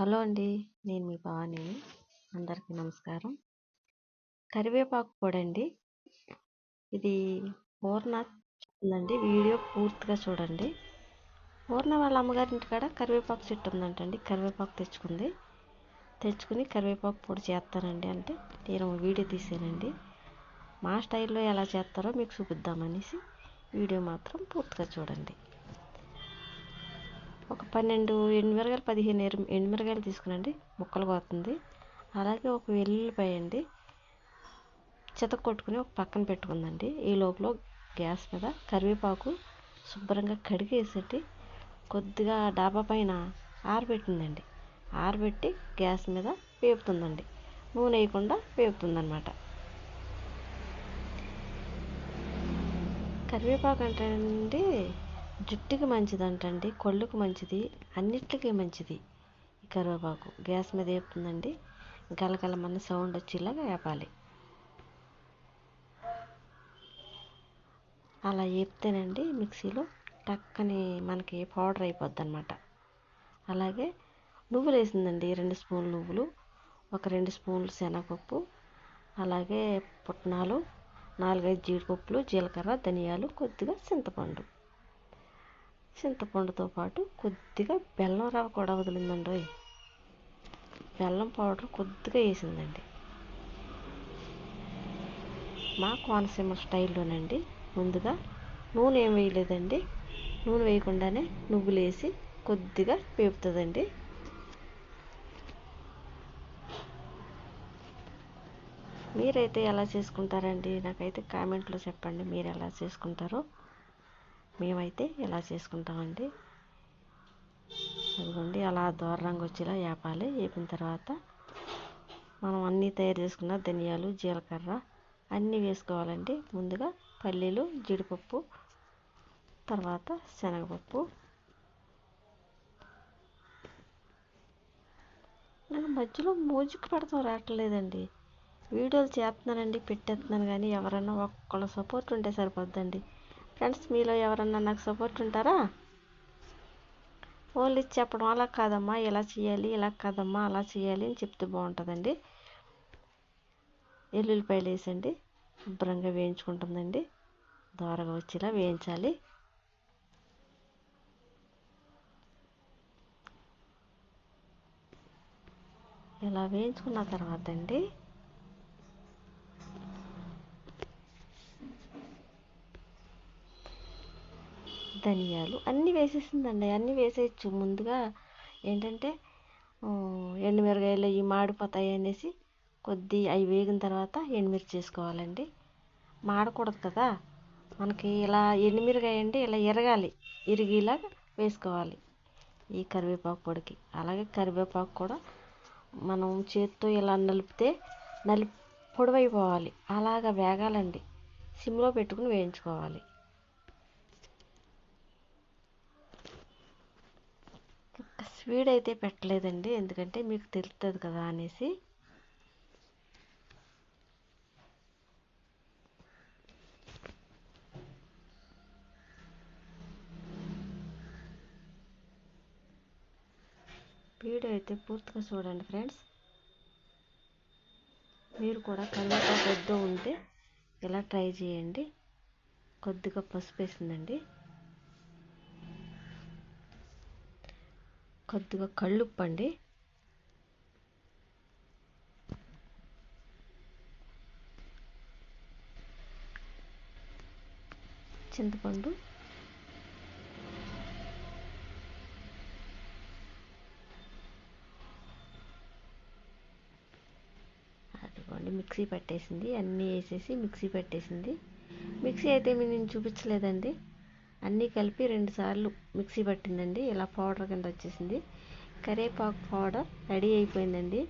Hello అండి. నేను మీ భవాని. అందరికీ నమస్కారం. కరివేపాకు పొడి అండి ఇది పూర్ణ చెప్తుందండి వీడియో పూర్తిగా చూడండి. పూర్ణ వాళ్ళ అమ్మగారి ఇంటికాడ కరివేపాకు చెట్టు ఉందంటండి. కరివేపాకు తెచ్చుకుంది. తెచ్చుకుని కరివేపాకు పొడి చేస్తానండి అంటే నేను వీడియో తీసానండి. మా స్టైల్లో ఎలా చేస్తారో మీకు చూపిద్దామనేసి వీడియో మాత్రం పూర్తిగా చూడండి. ఒక పన్నెండు ఎండుమిరగాయలు పదిహేను ఎరు ఎండుమిరగాయలు తీసుకునండి. ముక్కలు కోతుంది అలాగే ఒక వెల్లుల్లిపాయ అండి. చితక కొట్టుకుని ఒక పక్కన పెట్టుకుందండి. ఈ లోపల గ్యాస్ మీద కరివేపాకు శుభ్రంగా కడిగి వేసేటి కొద్దిగా డాబా పైన ఆరబెట్టిందండి. ఆరబెట్టి గ్యాస్ మీద వేపుతుందండి. నూనె వేయకుండా వేపుతుందన్నమాట. కరివేపాకు అంటే అండి జుట్టుకి మంచిది అంటండి మంచిది అన్నిటికీ మంచిది కరివేపాకు. గ్యాస్ మీద వేపుతుందండి గలగలమన్న సౌండ్ వచ్చేలాగా వేపాలి అలా వేపితేనండి మిక్సీలో టక్కని మనకి పౌడర్ అయిపోద్ది అనమాట అలాగే నువ్వులు వేసిందండి రెండు స్పూన్లు నువ్వులు ఒక రెండు స్పూన్లు శనగపప్పు అలాగే పుట్నాలు నాలుగైదు జీడిపప్పులు జీలకర్ర ధనియాలు కొద్దిగా చింతపండు. చింతపండుతో పాటు కొద్దిగా బెల్లం రవ్వ కూడా వదిలిందండి. బెల్లం పౌడర్ కొద్దిగా వేసిందండి. మా కోనసీమ స్టైల్లోనండి. ముందుగా నూనె ఏం వేయలేదండి. నూనె వేయకుండానే నువ్వులు వేసి కొద్దిగా వేపుతుందండి. మీరైతే ఎలా చేసుకుంటారండి? నాకైతే కామెంట్లో చెప్పండి మీరు ఎలా చేసుకుంటారో. మేమైతే ఇలా చేసుకుంటామండి? అదిగోండి అలా దూరంగా వచ్చేలా వేపాలి వేపిన తర్వాత మనం అన్నీ తయారు చేసుకున్న ధనియాలు జీలకర్ర అన్నీ వేసుకోవాలండి. ముందుగా పల్లీలు జీడిపప్పు తర్వాత శనగపప్పు. నాకు మధ్యలో మ్యూజిక్ పెడతాం రావట్లేదండి. వీడియోలు చేస్తున్నానండి పెట్టేస్తున్నాను కానీ ఎవరైనా ఒక్కళ్ళ సపోర్ట్ ఉంటే సరిపోద్దండి. ఫ్రెండ్స్ మీలో ఎవరన్నా నాకు సపోర్ట్ ఉంటారా? ఓన్లీ చెప్పడం అలా కాదమ్మా ఇలా చేయాలి ఇలా కాదమ్మా అలా చేయాలి అని చెప్తే బాగుంటుందండి. ఎల్లుల్లిపాయలు వేసండి శుభ్రంగా వేయించుకుంటుందండి. దోరగా వచ్చేలా వేయించాలి. ఇలా వేయించుకున్న తర్వాత అండి ధనియాలు అన్నీ వేసేసిందండి అన్నీ వేసేయచ్చు. ముందుగా ఏంటంటే ఎండుమిరగాయలు అవి మాడిపోతాయి అనేసి కొద్ది అవి వేగిన తర్వాత ఎండుమిర్చి వేసుకోవాలండి. మాడకూడదు కదా మనకి ఇలా ఎండుమిరగాయ అంటే ఇలా ఎరగాలి ఇరిగేలాగా వేసుకోవాలి ఈ కరివేపాకు పొడికి. అలాగే కరివేపాకు కూడా మనం చేత్తో ఇలా నలిపితే నలిపి పొడవైపోవాలి. అలాగ వేగాలండి. సిమ్లో పెట్టుకుని వేయించుకోవాలి. స్పీడ్ అయితే పెట్టలేదండి. ఎందుకంటే మీకు తెలుస్తుంది కదా అనేసి. వీడియో అయితే పూర్తిగా చూడండి ఫ్రెండ్స్. మీరు కూడా కరివేపాకు పెద్ద ఉంటే ఇలా ట్రై చేయండి. కొద్దిగా పసుపు వేసిందండి కొద్దిగా కళ్ళుప్పండి. చింతపండు. అదిగోండి మిక్సీ పట్టేసింది. అన్నీ వేసేసి మిక్సీ పట్టేసింది. మిక్సీ అయితే నేను చూపించలేదండి. అన్నీ కలిపి రెండుసార్లు మిక్సీ పట్టిందండి. ఇలా పౌడర్ కింద వచ్చేసింది. కరివేపాకు పౌడర్ రెడీ అయిపోయిందండి.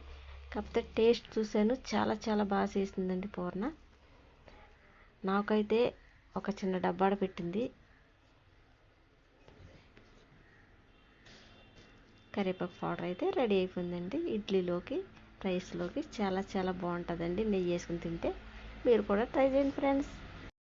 కాకపోతే టేస్ట్ చూశాను చాలా చాలా బాగా చేసిందండి పూర్ణ. నాకైతే ఒక చిన్న డబ్బాడ పెట్టింది. కరివేపాకు పౌడర్ అయితే రెడీ అయిపోయిందండి. ఇడ్లీలోకి రైస్లోకి చాలా చాలా బాగుంటుందండి. నెయ్యి వేసుకుని తింటే మీరు కూడా ట్రై చేయండి ఫ్రెండ్స్.